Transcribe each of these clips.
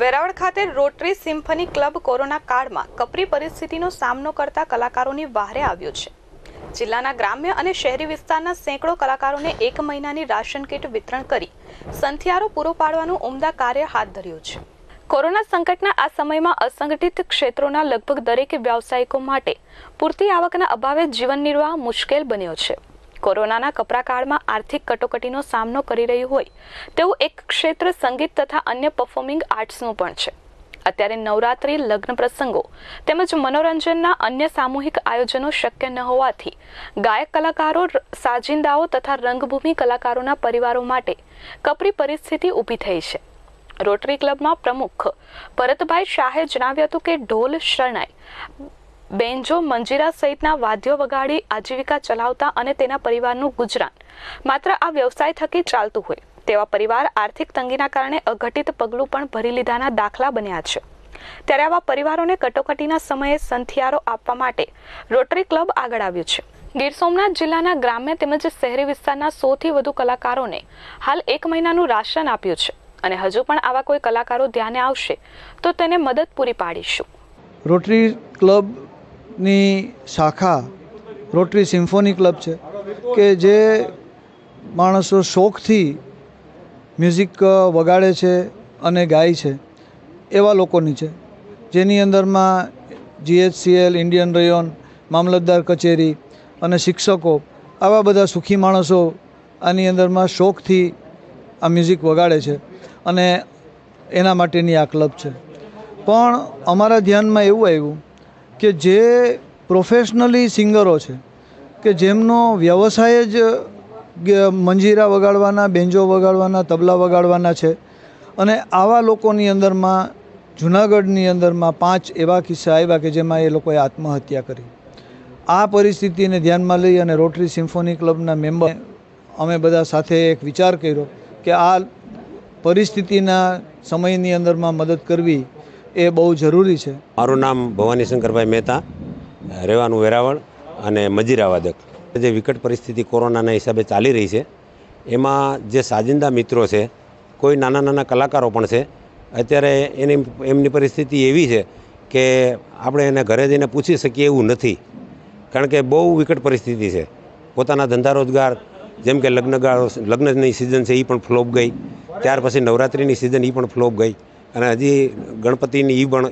વેરાવળ ખાતે rotary symphony club corona કાળમાં કપરી પરિસ્થિતિનો સામનો કરતા કલાકારોની વહારે આવ્યો છે. જિલ્લાના ગ્રામ્ય અને શહેરી વિસ્તારના સેંકડો કલાકારોને એક મહિનાની રાશન કીટ વિતરણ કરી સંથિયારો પૂરો પાડવાનું ઉમદા કાર્ય હાથ ધર્યું છે. કોરોના સંકટના આ સમયમાં અસંગઠિત ક્ષેત્રોના લગભગ દરેક વ્યાવસાયિકો માટે પૂરતી આવકના અભાવે જીવન નિર્વાહ મુશ્કેલ બન્યો છે. કોરોનાના કપરા કાળમાં આર્થિક કટોકટીનો સામનો કરી રહ્યું હોય, તેવું એક ક્ષેત્ર સંગીત તથા અન્ય પરફોર્મિંગ આર્ટ્સનું પણ છે. અત્યારે નવરાત્રી, લગ્ન પ્રસંગો તેમજ મનોરંજનના અન્ય સામૂહિક આયોજનો શક્ય ન હોવાથી ગાયક કલાકારો સાજિંદાઓ તથા રંગભૂમિ કલાકારોના પરિવારો માટે કપરી પરિસ્થિતિ ઊભી થઈ છે. રોટરી ક્લબમાં પ્રમુખ ભરતભાઈ શાહે જણાવ્યું હતું કે ઢોલ શરણાઈ બેન્જો મંજીરા સહિતના વાદ્યો વગાડી આજીવિકા ચલાવતા અને તેના પરિવારનું ગુજરાન. માત્ર આ વ્યવસાય થકી ચાલતું હોય, તેવા પરિવાર આર્થિક તંગીના કારણે અઘટિત પગલું પણ ભરી લીધાના દાખલા બન્યા છે. ત્યારે આવા પરિવારોને કટોકટીના સમયે સંથિયારો આપવા માટે રોટરી ક્લબ આગળ આવ્યું છે. ગીર સોમનાથ જિલ્લાના ગ્રામ્ય તેમજ શહેરી વિસ્તારના સૌથી વધુ કલાકારોને હાલ એક મહિનાનું રાશન આપ્યું છે. અને હજુ પણ આવા કોઈ કલાકારો ધ્યાને આવશે, તો તેને મદદ પૂરી પાડીશું. રોટરી ક્લબની શાખા રોટરી સિમ્ફોની ક્લબ છે, કે જે માણસો શોખથી મ્યુઝિક વગાડે છે અને ગાય છે, એવા લોકોની છે. જેની અંદરમાં જીએચસીએલ ઇન્ડિયન રયોન મામલતદાર કચેરી અને શિક્ષકો, આવા બધા સુખી માણસો આની અંદરમાં શોખથી આ મ્યુઝિક વગાડે છે અને એના માટેની આ ક્લબ છે. પણ અમારા ધ્યાનમાં એવું આવ્યું કે જે પ્રોફેશનલી સિંગરો છે, કે જેમનો વ્યવસાય જ મંજીરા વગાડવાના બેન્જો વગાડવાના, તબલા વગાડવાના છે. અને આવા લોકોની અંદરમાં, જુનાગઢની અંદરમાં પાંચ એવા કિસ્સા આવ્યા કે જેમાં એ લોકોએ આત્મહત્યા કરી. આ પરિસ્થિતિને ધ્યાનમાં લઈ અને રોટરી સિમ્ફોની ક્લબના મેમ્બર અમે બધા સાથે એક વિચાર કર્યો કે આ પરિસ્થિતિના સમયની અંદરમાં મદદ કરવી એ બહુ જરૂરી છે. મારું નામ ભવાની શંકરભાઈ મહેતા, રહેવાનું વેરાવળ અને મજીરા વાદક. જે વિકટ પરિસ્થિતિ કોરોનાના હિસાબે ચાલી રહી છે, એમાં જે સાજિંદા મિત્રો છે, કોઈ નાના નાના કલાકારો પણ છે, અત્યારે એની એમની પરિસ્થિતિ એવી છે કે આપણે એને ઘરે જઈને પૂછી શકીએ એવું નથી. કારણ કે બહુ વિકટ પરિસ્થિતિ છે. પોતાના ધંધા રોજગાર, જેમ કે લગ્નગાળો, લગ્નની સિઝન છે એ પણ ફ્લોપ ગઈ. ત્યાર પછી નવરાત્રિની સિઝન એ પણ ફ્લોપ ગઈ. અને હજી ગણપતિની એ પણ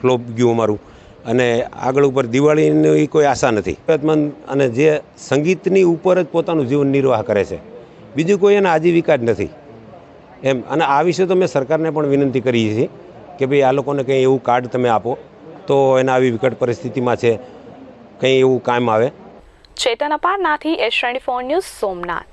ફ્લોપ ગયું અમારું. અને આગળ ઉપર દિવાળીની કોઈ આશા નથી. જરૂરિયાતમંદ અને જે સંગીતની ઉપર જ પોતાનું જીવન નિર્વાહ કરે છે. બીજું કોઈ એના આજીવિકા જ નથી. એમ, અને આ વિશે તો મેં સરકારને પણ વિનંતી કરી છે કે ભાઈ આ લોકોને કંઈ એવું કાર્ડ તમે આપો, તો એના આવી વિકટ પરિસ્થિતિમાં છે, કંઈ એવું કામ આવે. ચેતન અપારનાથી એશ ટ્વેન્ટી ફોર ન્યૂઝ સોમનાથ.